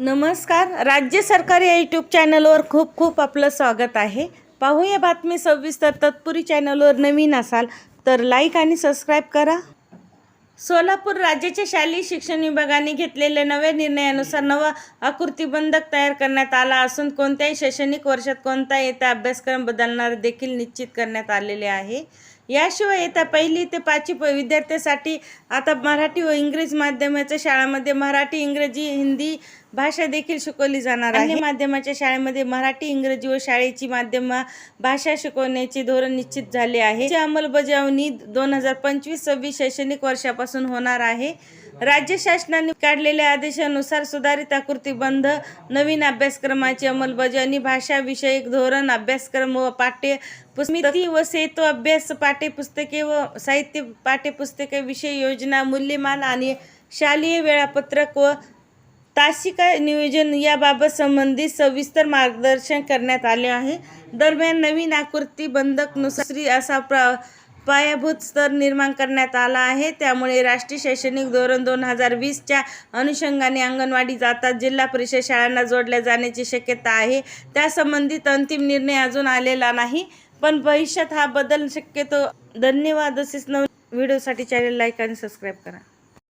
नमस्कार. राज्य सरकार या यूट्यूब चॅनलवर खूप खूप आपलं स्वागत आहे. पाहूया बातमी सविस्तर तत्पुरी चॅनलवर नवीन असाल तर लाईक आणि सबस्क्राईब करा. सोलापूर राज्याच्या शालेय शिक्षण विभागाने घेतलेल्या नव्या निर्णयानुसार नवा आकृतीबंधक तयार करण्यात आला असून कोणत्याही शैक्षणिक वर्षात कोणता येत्या अभ्यासक्रम बदलणार देखील निश्चित करण्यात आलेले आहे. याशिवाय येत्या पहिली ते पाचवी प- विद्यार्थ्यासाठी आता मराठी व इंग्रजी माध्यमाच्या शाळांमध्ये मराठी इंग्रजी हिंदी भाषा देखील शिकवली जाणार आहे. माध्यमाच्या शाळेमध्ये मराठी इंग्रजी व शाळेची माध्यम भाषा शिकवण्याचे धोरण निश्चित झाले आहे. अंमलबजावणी दोन हजार पंचवीस सव्वीस शैक्षणिक वर्षापासून होणार आहे. राज्य शासनाने काढलेल्या आदेशानुसार सुधारित आकृतीबंध नवीन अभ्यासक्रमाची अंमलबजावणी भाषा विषयक धोरण अभ्यासक्रम व पाठ्य पुस्तकी व सेतू अभ्यास पाठ्यपुस्तके व साहित्य पाठ्यपुस्तके विषय योजना मूल्यमान आणि शालेय वेळापत्रक व तासिका नियोजन याबाबत संबंधित सविस्तर मार्गदर्शन करण्यात आले आहे. दरम्यान नवीन आकृती बंधकनुसार नुसरी असा प्र पायाभूत स्तर निर्माण करण्यात आला आहे. त्यामुळे राष्ट्रीय शैक्षणिक धोरण दोन हजार वीसच्या अनुषंगाने अंगणवाडी जातात. जिल्हा परिषद शाळांना जोडल्या जाण्याची शक्यता आहे. त्यासंबंधित अंतिम निर्णय अजून आलेला नाही. पण भविष्यात हा बदल शक्यतो. धन्यवाद. असेच नवीन व्हिडिओसाठी चॅनल लाईक आणि सबस्क्राईब करा.